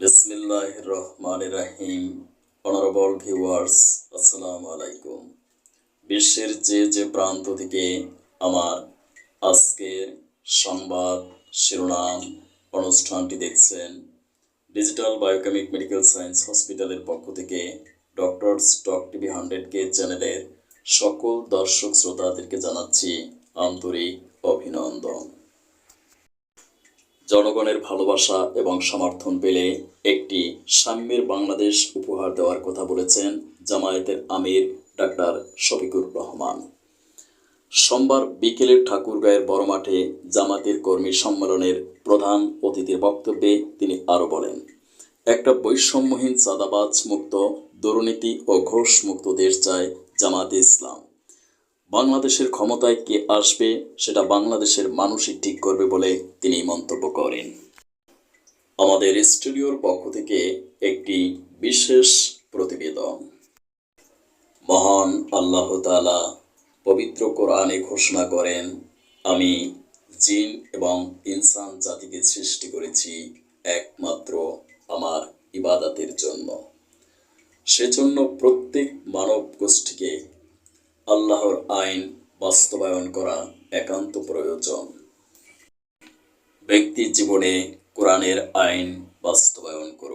বিসমিল্লাহ রহমান রাহিম। Honourable viewers আসসালামু আলাইকুম। বিশ্বের যে যে প্রান্ত থেকে আমার আজকের সংবাদ শিরোনাম অনুষ্ঠানটি দেখছেন ডিজিটাল বায়োকেমিক মেডিকেল সায়েন্স হসপিটালের পক্ষ থেকে ডক্টর স্টক টিভি হান্ড্রেড কে চ্যানেলের সকল দর্শক শ্রোতাদেরকে জানাচ্ছি আন্তরিক অভিনন্দন। জনগণের ভালোবাসা এবং সমর্থন পেলে একটি সাম্যের বাংলাদেশ উপহার দেওয়ার কথা বলেছেন জামায়াতের আমির ডাক্তার শফিকুর রহমান। সোমবার বিকেলে ঠাকুরগাঁয়ের বড় মাঠে জামাতের কর্মী সম্মেলনের প্রধান অতিথির বক্তব্যে তিনি আরও বলেন, একটা বৈষম্যহীন চাঁদাবাজ মুক্ত দুর্নীতি ও ঘোষ মুক্ত দেশ চায় জামাতে ইসলাম। বাংলাদেশের ক্ষমতায় কে আসবে, সেটা বাংলাদেশের মানুষই ঠিক করবে বলে তিনি মন্তব্য করেন। আমাদের স্টুডিওর পক্ষ থেকে একটি বিশেষ প্রতিবেদন। মহান আল্লাহ তাআলা পবিত্র কোরআনে ঘোষণা করেন, আমি জিন এবং ইনসান জাতিকে সৃষ্টি করেছি একমাত্র আমার ইবাদাতের জন্য। সেজন্য প্রত্যেক মানব গোষ্ঠীকে আইন বাস্তবায়ন করা একান্ত প্রয়োজন। ব্যক্তির জীবনে কোরআনের আইন বাস্তবায়ন করুন।